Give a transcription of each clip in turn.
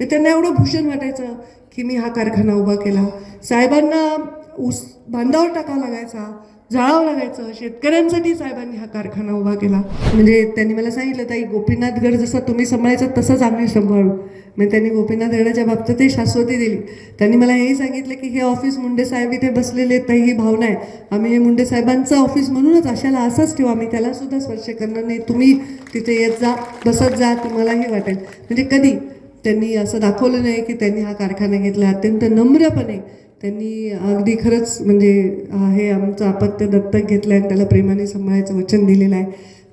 तर त्यांना एवढं भूषण वाटायचं की मी हा कारखाना उभा केला. साहेबांना ऊस बांधावर टाकावं लागायचा जाळावं लागायचं. शेतकऱ्यांसाठी साहेबांनी हा कारखाना उभा केला. म्हणजे त्यांनी मला सांगितलं ताई गोपीनाथगड जसं तुम्ही सांभाळायचा तसंच आम्ही सांभाळू. म्हणजे त्यांनी गोपीनाथगडाच्या बाबतीतही शाश्वती दिली. त्यांनी मला हेही सांगितलं की हे ऑफिस मुंडे साहेब इथे बसलेले आहेत ताई ही भावना आहे. आम्ही हे मुंडे साहेबांचं ऑफिस म्हणूनच अशाला असंच ठेवू. आम्ही त्याला सुद्धा स्पर्श करणार नाही. तुम्ही तिथे येत जा बसत जा तुम्हालाही वाटेल. म्हणजे कधी त्यांनी असं दाखवलं नाही की त्यांनी हा कारखाना घेतला. अत्यंत नम्रपणे त्यांनी अगदी खरंच म्हणजे हे आमचं अपत्य दत्तक घेतलं आणि त्याला प्रेमाने सांभाळायचं वचन दिलेलं आहे.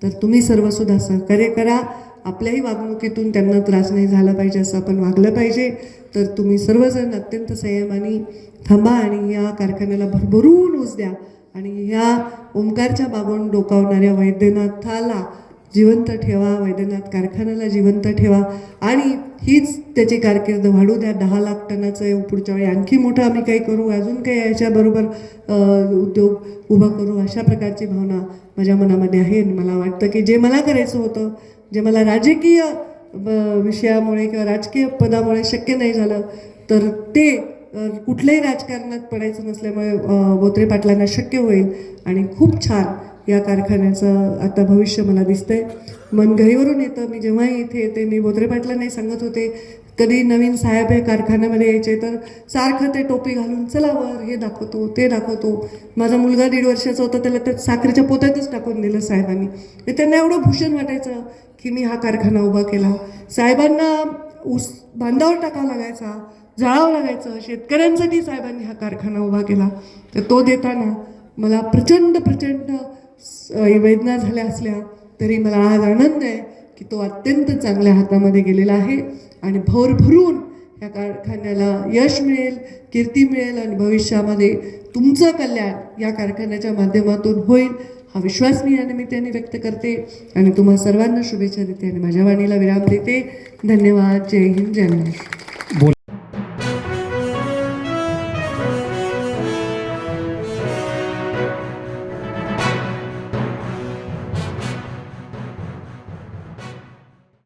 तर तुम्ही सर्वसुद्धा सहकार्य करा. आपल्याही वागणुकीतून त्यांना त्रास नाही झाला पाहिजे असं आपण वागलं पाहिजे. तर तुम्ही सर्वजण अत्यंत संयमाने थांबा आणि या कारखान्याला भरभरून ऊस द्या. आणि ह्या ओंकारच्या बागून डोकावणाऱ्या वैद्यनाथाला जिवंत ठेवा वैद्यनाथ कारखान्याला जिवंत ठेवा. आणि हीच त्याची कारकीर्द. वाढू द्या दहा लाख टनाचं आहे, पुढच्या वेळी. आणखी मोठं आम्ही काही करू अजून काही याच्याबरोबर उद्योग उभा करू अशा प्रकारची भावना माझ्या मनामध्ये आहे. आणि मला वाटतं की जे मला करायचं होतं जे मला राजकीय विषयामुळे किंवा राजकीय पदामुळे शक्य नाही झालं तर ते कुठल्याही राजकारणात पडायचं नसल्यामुळे बोत्रे पाटलांना शक्य होईल. आणि खूप छान या कारखान्याचं आता भविष्य मला दिसतंय. मन घाईवरून येतं. मी जेव्हाही इथे येते मी बोत्रे पाटलांनाही सांगत होते. कधी नवीन साहेब हे कारखान्यामध्ये यायचे तर सारखं ते टोपी घालून चला वर हे दाखवतो ते दाखवतो. माझा मुलगा दीड वर्षाचा होता त्याला त्या साखरेच्या पोत्यातच टाकून दिलं साहेबांनी. तर त्यांना एवढं भूषण वाटायचं की मी हा कारखाना उभा केला. साहेबांना ऊस बांधावर टाकावा लागायचा जाळावं लागायचं. शेतकऱ्यांसाठी साहेबांनी हा कारखाना उभा केला. तर तो देताना मला प्रचंड प्रचंड वेदना झाल्या असल्या तरी मला आज आनंद आहे की तो अत्यंत चांगल्या हातामध्ये गेलेला आहे आणि भरभरून या कारखान्याला यश मिळेल कीर्ती मिळेल आणि भविष्यामध्ये तुमचं कल्याण या कारखान्याच्या माध्यमातून होईल हा विश्वास मी या निमित्ताने व्यक्त करते आणि तुम्हा सर्वांना शुभेच्छा देते आणि माझ्या वाणीला विराम देते. धन्यवाद. जय हिंद. जय महाराष्ट्र.